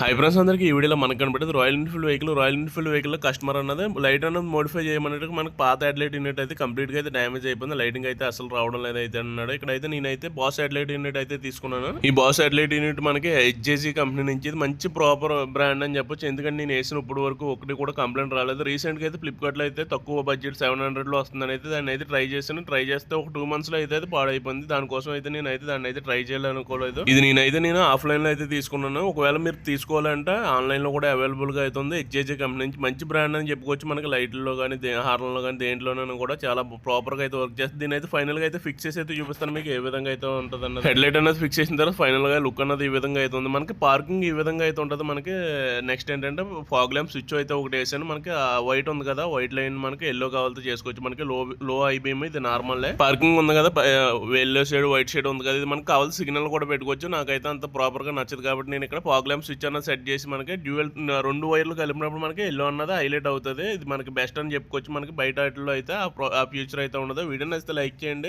Hi friends అందరికీ ఈ వీడియోలో మనకు కనబడేది Royal Enfield vehicle Royal Enfield vehicle customer అన్నది లైట్ అన్నది మోడిఫై చేయమన్నట్టు మనకు పాత హెడ్లైట్ యూనిట్ అయితే కంప్లీట్గా అయితే డ్యామేజ్ అయిపోయింది. లైటింగ్ అయితే అసలు రావడం లేదు అయితే అన్నాడు. ఇక్కడైతే నేనైతే బాస్ హెడ్లైట్ యూనిట్ అయితే తీసుకున్నాను. ఈ బాస్ హెడ్లైట్ యూనిట్ మనకి హెచ్జేసీ కంపెనీ నుంచి మంచి ప్రాపర్ బ్రాండ్ అని చెప్పొచ్చు. ఎందుకంటే నేను వేసిన ఇప్పుడు వరకు ఒకటి కూడా కంప్లైంట్ రాలేదు. రీసెంట్గా అయితే ఫ్లిప్కార్ట్లో అయితే తక్కువ బడ్జెట్ సెవెన్ హండ్రెడ్లో వస్తుందని అయితే దాన్ని అయితే ట్రై చేశాను. ట్రై చేస్తే ఒక టూ మంత్స్లో అయితే అయితే పాడైపోయింది. దానికోసం అయితే నేను అయితే దాన్ని అయితే ట్రై చేయాలనుకోలేదు ఇది నేనైతే నేను ఆఫ్లైన్లో అయితే తీసుకున్నాను. ఒకవేళ మీరు తీసుకోవాలంటే ఆన్లైన్లో కూడా అవైలబుల్ అవుతుంది అయితే ఉంది కంపెనీ నుంచి మంచి బ్రాండ్ అని చెప్పుకోవచ్చు. మనకి లైట్లలో కానీ హార్న్లో కానీ దేంట్లోనూ కూడా చాలా ప్రాపర్గా అయితే వర్క్ చేస్తుంది దీని అయితే ఫైనల్గా అయితే ఫిక్స్ చేసి అయితే చూపిస్తాను మీకు ఏ విధంగా అయితే ఉంటుంది అన్నది హెడ్ లైట్ అనేది ఫిక్స్ చేసిన తర్వాత ఫైనల్గా లుక్ అన్నది ఈ విధంగా అయితే ఉంది. మనకి పార్కింగ్ ఈ విధంగా అయితే ఉంటుంది. మనకి నెక్స్ట్ ఏంటంటే ఫాగ్ ల్యాంప్ స్విచ్ అయితే ఒకటి వేసాను. మనకి వైట్ ఉంది కదా వైట్ లైన్ మనకి ఎల్లో కావాలతో చేసుకోవచ్చు. మనకి లో లో ఐబీఎం ఇది నార్మల్. పార్కింగ్ ఉంది కదా ఎల్లో షేడ్ వైట్ షేడ్ ఉంది కదా ఇది మనకి కావాల్సిన సిగ్నల్ కూడా పెట్టుకోవచ్చు. నాకైతే అంత ప్రాపర్గా నచ్చదు కాబట్టి నేను ఇక్కడ ఫాగ్ ల్యాంప్ స్విచ్ అన్నది సెట్ చేసి మనకి డ్యూయల్ రెండు వైర్లు కలిపినప్పుడు మనకి ఎల్లో అన్నది హైలైట్ అవుతుంది. ఇది మనకి బెస్ట్ అని చెప్పుకోవచ్చు. మనకి బయట వాటిలో అయితే ఆ ఫ్యూచర్ అయితే ఉండదు. వీడియో నచ్చితే లైక్ చేయండి.